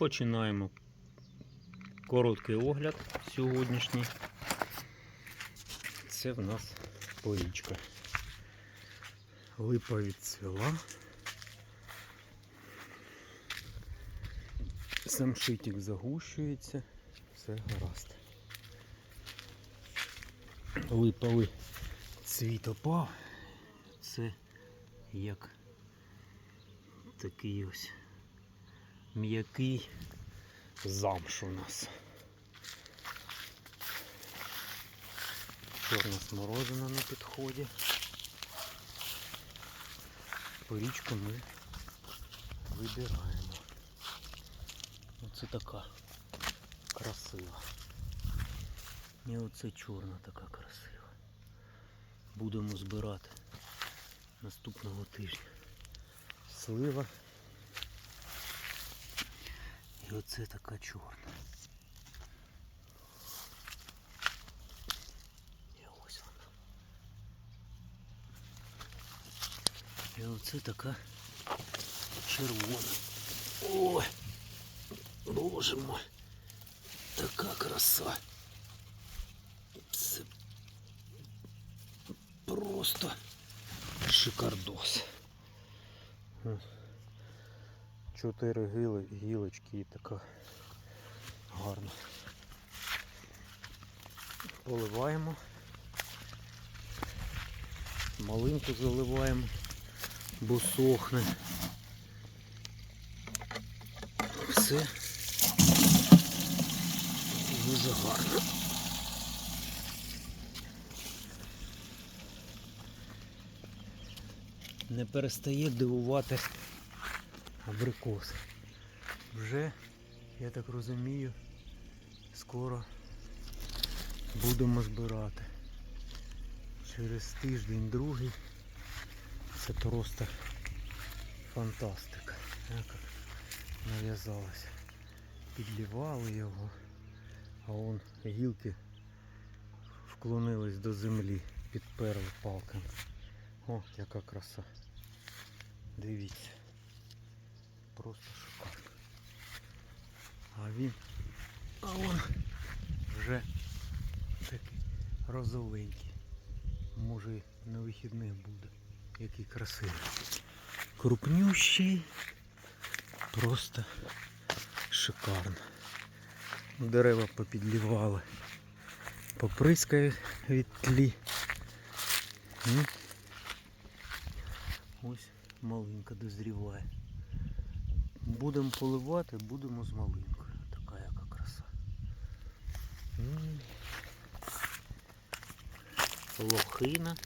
Починаємо короткий огляд сьогоднішній. Це в нас порічка. Липа відцвіла. Самшитик загущується, все гаразд. Липовий цвіт опав. Це як такий ось м'який замш у нас. Чорна смородина на підході. Порічку ми вибираємо. Оце така красива. І оце чорна така красива. Будемо збирати наступного тижня. Слива. І оце така чорна. І ось вона. І оце така червона. Ой! Боже мой! Така краса! Це просто шикардос. Чотири гили, гілочки і така гарна. Поливаємо. Малинку заливаємо, бо сохне. Все дуже гарно. Не перестає дивувати абрикос. Вже, я так розумію, скоро будемо збирати. Через тиждень другий. Це просто фантастика. Як нав'язалося. Підлівали його, а он гілки вклонились до землі, підперли палками. О, яка краса. Дивіться. Просто шикарно. А він, а он вже такий розовенький. Може і на вихідних буде. Який красивий. Крупнющий. Просто шикарно. Дерева попідлівали. Поприскає від тлі. Ну, ось малинка дозріває. Будемо поливати, будемо з малинкою. Така яка краса. Лохина.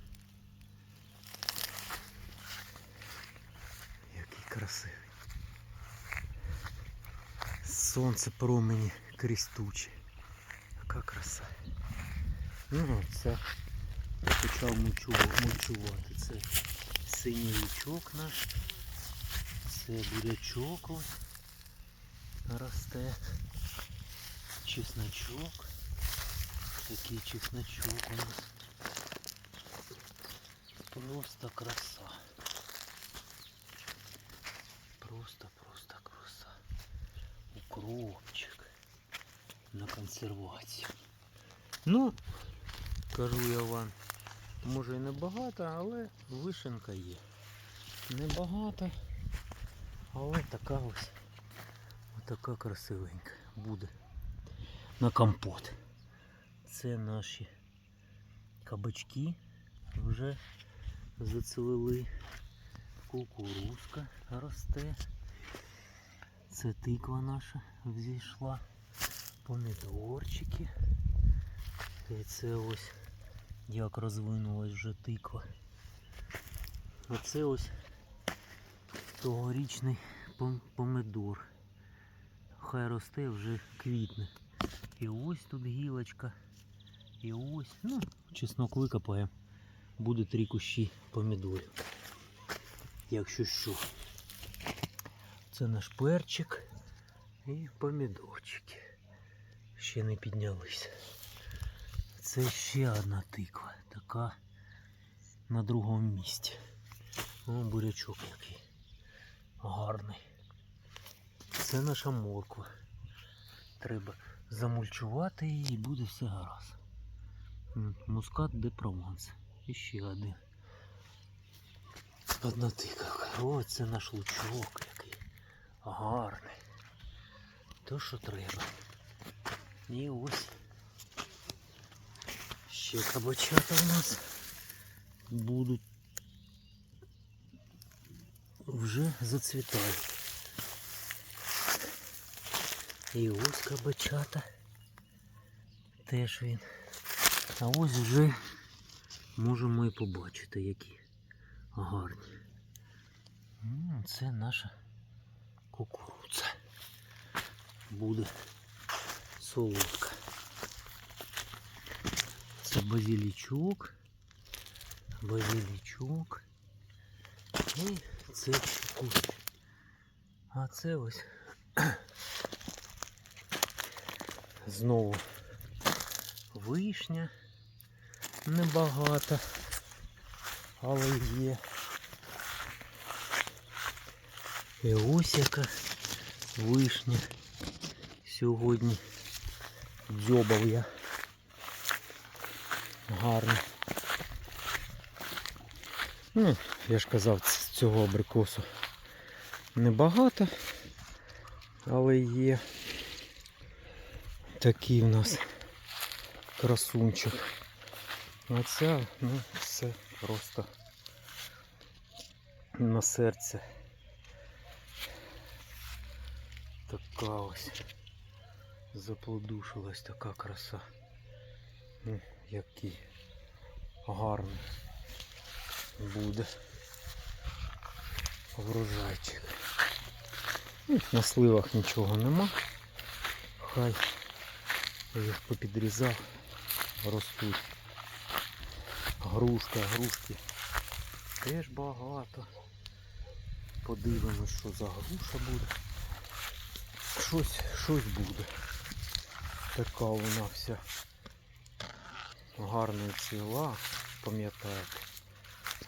Який красивий. Сонце промені крізь тучі. Яка краса. Ну, це я почав мульчувати. Це синій лучок наш. Це бурячок ось росте. Чесночок. Такий чесночок у нас. Просто краса. Просто, просто краса. Укропчик на консервацію. Ну, кажу я вам, може і не багато, але вишенка є. Небагато, але така ось така красивенька буде на компот. Це наші кабачки вже зацвели. Кукурузка росте. Це тиква наша взійшла. Помідорчики. І це ось як розвинулась вже тиква. Оце ось тогорічний помидор. Хай росте вже квітне. І ось тут гілочка. І ось, ну, чеснок викопаємо. Буде три кущі помідорів. Якщо що. Це наш перчик і помідорчики. Ще не піднялися. Це ще одна тиква, така на другому місці. О, бурячок який гарний. це наша морква. Треба замульчувати її і буде все гаразд. Мускат де Прованс. І ще один. Однотикавка. О, це наш лучок який. Гарний. То, що треба. І ось. Ще кабачата у нас будуть. Вже зацвітають. І ось кабачата. Теж він. А ось вже можемо і побачити, які гарні. Це наша кукурудза. Буде солодка. Це базилічок. Базилічок. І це куст. А це ось знову вишня небагато, але є. І ось яка вишня сьогодні дзьобав я. Гарно. Ну, я ж казав, цього абрикосу небагато, але є такий в нас красунчик. А ця, ну, це просто на серце. Така ось заплодушилась така краса. Ну, який гарний буде врожайчик. Ну, На сливах нічого нема. Хай їх попідрізав, ростуть. Грушка, грушки теж багато. Подивимось, що за груша буде. Щось, щось буде. Така вона вся гарна ціла, пам'ятаєте.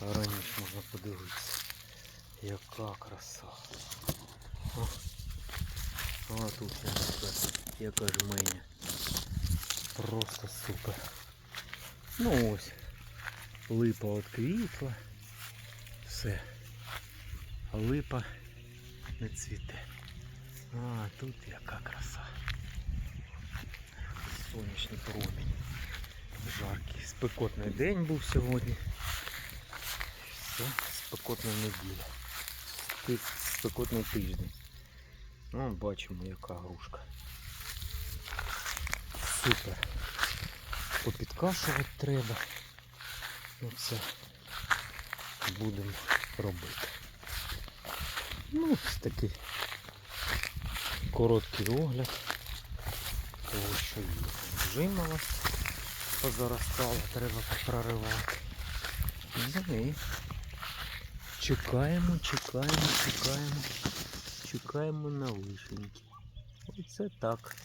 Раніше можна подивитися. Яка краса. О, а тут яка, жменя. Просто супер. Ну ось. Липа от квітла. Все. Липа не цвіте. А, тут яка краса. Сонячний промінь. Жаркий. Спекотний день був сьогодні. Спекотна неділя. Спекотний тиждень. Ну, бачимо, яка грушка. Супер. Попідкашувати треба. Ну це будемо робити. Ну, ось такий короткий огляд того, що є. Жимала позаростала, треба проривати. Ну і чекаємо, чекаємо, чекаємо, чекаємо на вишеньки. Оце так.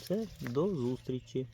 Все, до зустрічі.